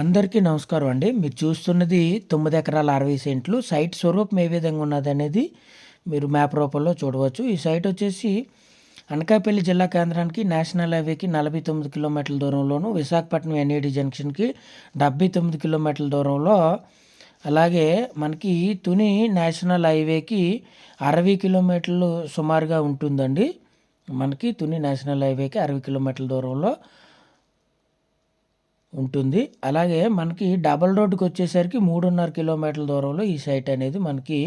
అందరికీ నమస్కారం అండి. మీరు చూస్తున్నది తొమ్మిది ఎకరాల అరవై సెంట్లు. సైట్ స్వరూపం ఏ విధంగా ఉన్నది అనేది మీరు మ్యాప్ రూపంలో చూడవచ్చు. ఈ సైట్ వచ్చేసి అనకాపల్లి జిల్లా కేంద్రానికి నేషనల్ హైవేకి నలభై తొమ్మిది కిలోమీటర్ల దూరంలోను విశాఖపట్నం ఎన్ఏడి జంక్షన్కి డెబ్బై తొమ్మిది కిలోమీటర్ల దూరంలో అలాగే మనకి తుని నేషనల్ హైవేకి అరవై కిలోమీటర్లు సుమారుగా ఉంటుందండి. మనకి తుని నేషనల్ హైవేకి అరవై కిలోమీటర్ల దూరంలో ఉంటుంది. అలాగే మనకి డబల్ రోడ్డుకి వచ్చేసరికి మూడున్నర కిలోమీటర్ల దూరంలో ఈ సైట్ అనేది మనకి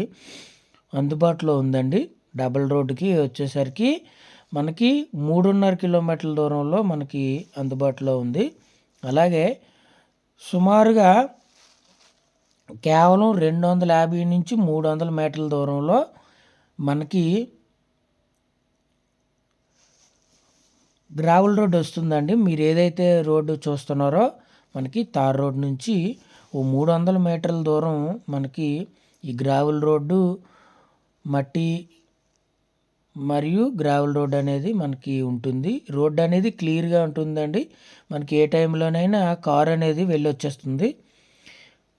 అందుబాటులో ఉందండి. డబల్ రోడ్డుకి వచ్చేసరికి మనకి మూడున్నర కిలోమీటర్ల దూరంలో మనకి అందుబాటులో ఉంది. అలాగే సుమారుగా కేవలం రెండు వందల యాభై నుంచి మూడు వందల మీటర్ల దూరంలో మనకి గ్రావెల్ రోడ్ వస్తుందండి. మీరు ఏదైతే రోడ్డు చూస్తున్నారో మనకి తార్ రోడ్ నుంచి ఓ మూడు వందల మీటర్ల దూరం మనకి ఈ గ్రావెల్ రోడ్డు మట్టి మరియు గ్రావెల్ రోడ్ అనేది మనకి ఉంటుంది. రోడ్ అనేది క్లియర్గా ఉంటుందండి. మనకి ఏ టైంలోనైనా కార్ అనేది వెళ్ళొచ్చేస్తుంది.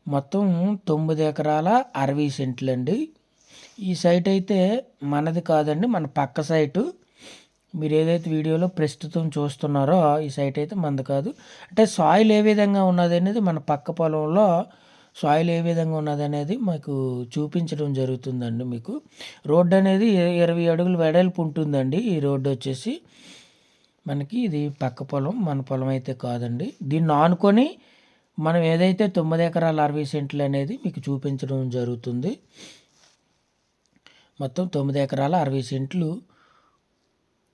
మొత్తం తొమ్మిది ఎకరాల అరవై సెంట్లు అండి ఈ సైట్ అయితే మనది కాదండి మన పక్క సైటు మీరు ఏదైతే వీడియోలో ప్రస్తుతం చూస్తున్నారో ఈ సైట్ అయితే మంది కాదు. అంటే సాయిల్ ఏ విధంగా ఉన్నది అనేది మన పక్క పొలంలో సాయిల్ ఏ విధంగా ఉన్నది అనేది మాకు చూపించడం జరుగుతుందండి మీకు. రోడ్డు అనేది ఇరవై అడుగులు వెడల్పు ఉంటుందండి. ఈ రోడ్డు వచ్చేసి మనకి ఇది పక్క పొలం మన పొలం అయితే కాదండి. దీన్ని ఆనుకొని మనం ఏదైతే తొమ్మిది ఎకరాల అరవై సెంట్లు అనేది మీకు చూపించడం జరుగుతుంది. మొత్తం తొమ్మిది ఎకరాల అరవై సెంట్లు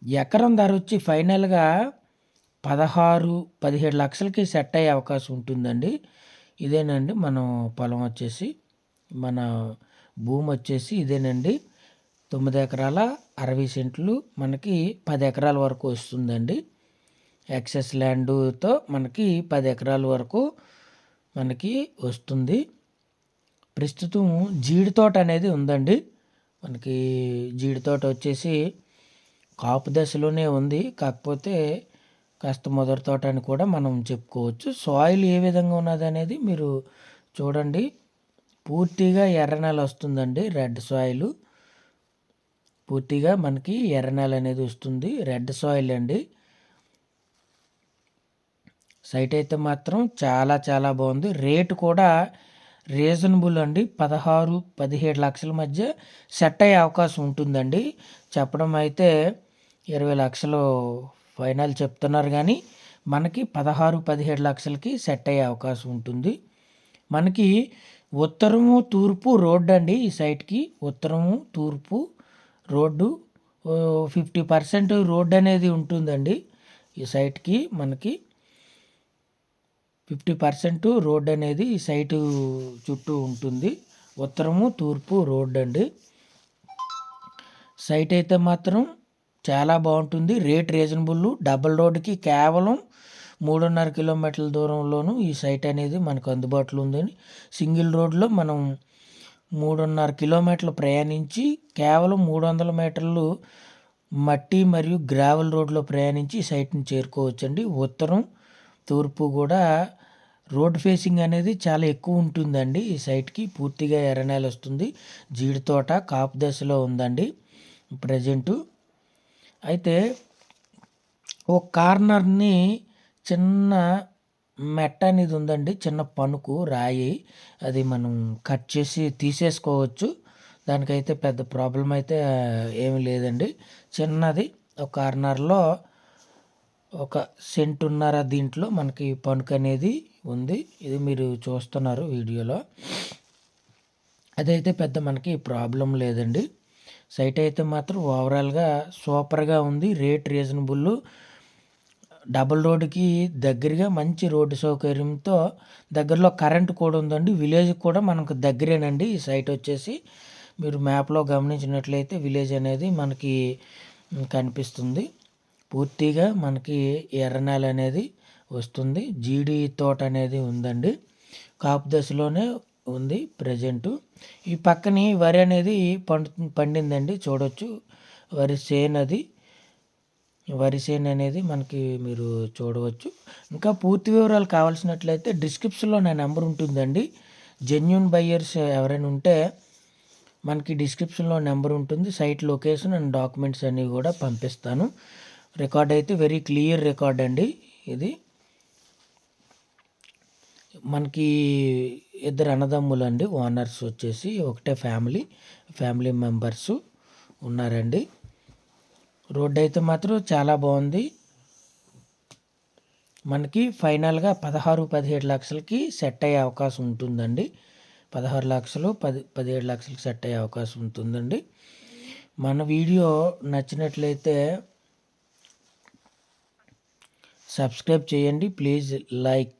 ఎకరం ధర వచ్చి ఫైనల్గా పదహారు పదిహేడు లక్షలకి సెట్ అయ్యే అవకాశం ఉంటుందండి. ఇదేనండి మనం పొలం వచ్చేసి మన భూమి వచ్చేసి ఇదేనండి. తొమ్మిది ఎకరాల అరవై సెంట్లు మనకి పది ఎకరాల వరకు వస్తుందండి. ఎక్సెస్ ల్యాండ్తో మనకి పది ఎకరాల వరకు మనకి వస్తుంది. ప్రస్తుతం జీడి తోట అనేది ఉందండి. మనకి జీడి తోట వచ్చేసి కాపు దశలోనే ఉంది. కాకపోతే కాస్త మొదటి తోట అని కూడా మనం చెప్పుకోవచ్చు. సాయిల్ ఏ విధంగా ఉన్నది అనేది మీరు చూడండి. పూర్తిగా ఎర్ర నెల వస్తుందండి. Red soil. పూర్తిగా మనకి ఎర్ర నెల అనేది వస్తుంది. రెడ్ సాయిల్ అండి. సైట్ అయితే మాత్రం చాలా చాలా బాగుంది. రేటు కూడా రీజనబుల్ అండి. పదహారు పదిహేడు లక్షల మధ్య సెట్ అయ్యే అవకాశం ఉంటుందండి. చెప్పడం అయితే ఇరవై లక్షలు ఫైనల్ చెప్తున్నారు కానీ మనకి పదహారు పదిహేడు లక్షలకి సెట్ అయ్యే అవకాశం ఉంటుంది. మనకి ఉత్తరము తూర్పు రోడ్డు అండి ఈ సైట్కి. ఉత్తరము తూర్పు రోడ్డు ఫిఫ్టీ పర్సెంట్ రోడ్డు అనేది ఉంటుందండి ఈ సైట్కి మనకి. ఫిఫ్టీ పర్సెంట్ రోడ్ అనేది ఈ సైటు చుట్టూ ఉంటుంది. ఉత్తరము తూర్పు రోడ్ అండి. సైట్ అయితే మాత్రం చాలా బాగుంటుంది. Rate reasonable. డబల్ రోడ్కి కేవలం మూడున్నర కిలోమీటర్ల దూరంలోనూ ఈ సైట్ అనేది మనకు అందుబాటులో ఉందని. సింగిల్ రోడ్లో మనం మూడున్నర కిలోమీటర్లు ప్రయాణించి కేవలం మూడు వందల మీటర్లు మట్టి మరియు గ్రావెల్ రోడ్లో ప్రయాణించి సైట్ని చేరుకోవచ్చండి. ఉత్తరం తూర్పు కూడా రోడ్ ఫేసింగ్ అనేది చాలా ఎక్కువ ఉంటుందండి ఈ సైట్కి. పూర్తిగా ఎర్రనేల వస్తుంది జీడి తోట కాపు దశలో ఉందండి. ప్రజెంటు అయితే ఒక కార్నర్ని చిన్న మెట్ట అనేది ఉందండి. చిన్న పనుకు రాయి. అది మనం కట్ చేసి తీసేసుకోవచ్చు. దానికైతే పెద్ద ప్రాబ్లం అయితే ఏమి లేదండి. చిన్నది ఒక కార్నర్లో ఒక సెంటున్నర దీంట్లో మనకి పనుకు అనేది ఉంది. ఇది మీరు చూస్తున్నారు వీడియోలో. అదైతే పెద్ద మనకి ప్రాబ్లం లేదండి. సైట్ అయితే మాత్రం ఓవరాల్గా సూపర్గా ఉంది. రేట్ రీజనబుల్ డబుల్ రోడ్డుకి దగ్గరగా మంచి రోడ్డు సౌకర్యంతో దగ్గరలో కరెంట్ కూడా ఉందండి. విలేజ్ కూడా మనకు దగ్గరేనండి. ఈ సైట్ వచ్చేసి మీరు మ్యాప్లో గమనించినట్లయితే విలేజ్ అనేది మనకి కనిపిస్తుంది. పూర్తిగా మనకి ఎర్రనేల అనేది వస్తుంది. జీడి తోట అనేది ఉందండి. కాపు దశలోనే ఉంది ప్రజెంటు. ఈ పక్కని వరి అనేది పండు పండిందండి చూడొచ్చు. వరి సేను అది. వరి చేను అనేది మనకి మీరు చూడవచ్చు. ఇంకా పూర్తి వివరాలు కావాల్సినట్లయితే డిస్క్రిప్షన్లో నా నెంబర్ ఉంటుందండి. జెన్యున్ బయ్యర్స్ ఎవరైనా ఉంటే మనకి డిస్క్రిప్షన్లో నెంబర్ ఉంటుంది. సైట్ లొకేషన్ అండ్ డాక్యుమెంట్స్ అన్నీ కూడా పంపిస్తాను. రికార్డ్ అయితే వెరీ క్లియర్ రికార్డ్ అండి ఇది. మనకి ఇద్దరు అన్నదమ్ములు అండి ఓనర్స్ వచ్చేసి ఒకటే ఫ్యామిలీ ఫ్యామిలీ మెంబర్స్ ఉన్నారండి. రోడ్డు అయితే మాత్రం చాలా బాగుంది. మనకి ఫైనల్గా పదహారు పదిహేడు లక్షలకి సెట్ అయ్యే అవకాశం ఉంటుందండి. పదహారు లక్షలు పది పదిహేడు లక్షలకి సెట్ అయ్యే అవకాశం ఉంటుందండి. మన వీడియో నచ్చినట్లయితే సబ్స్క్రైబ్ చేయండి. Please like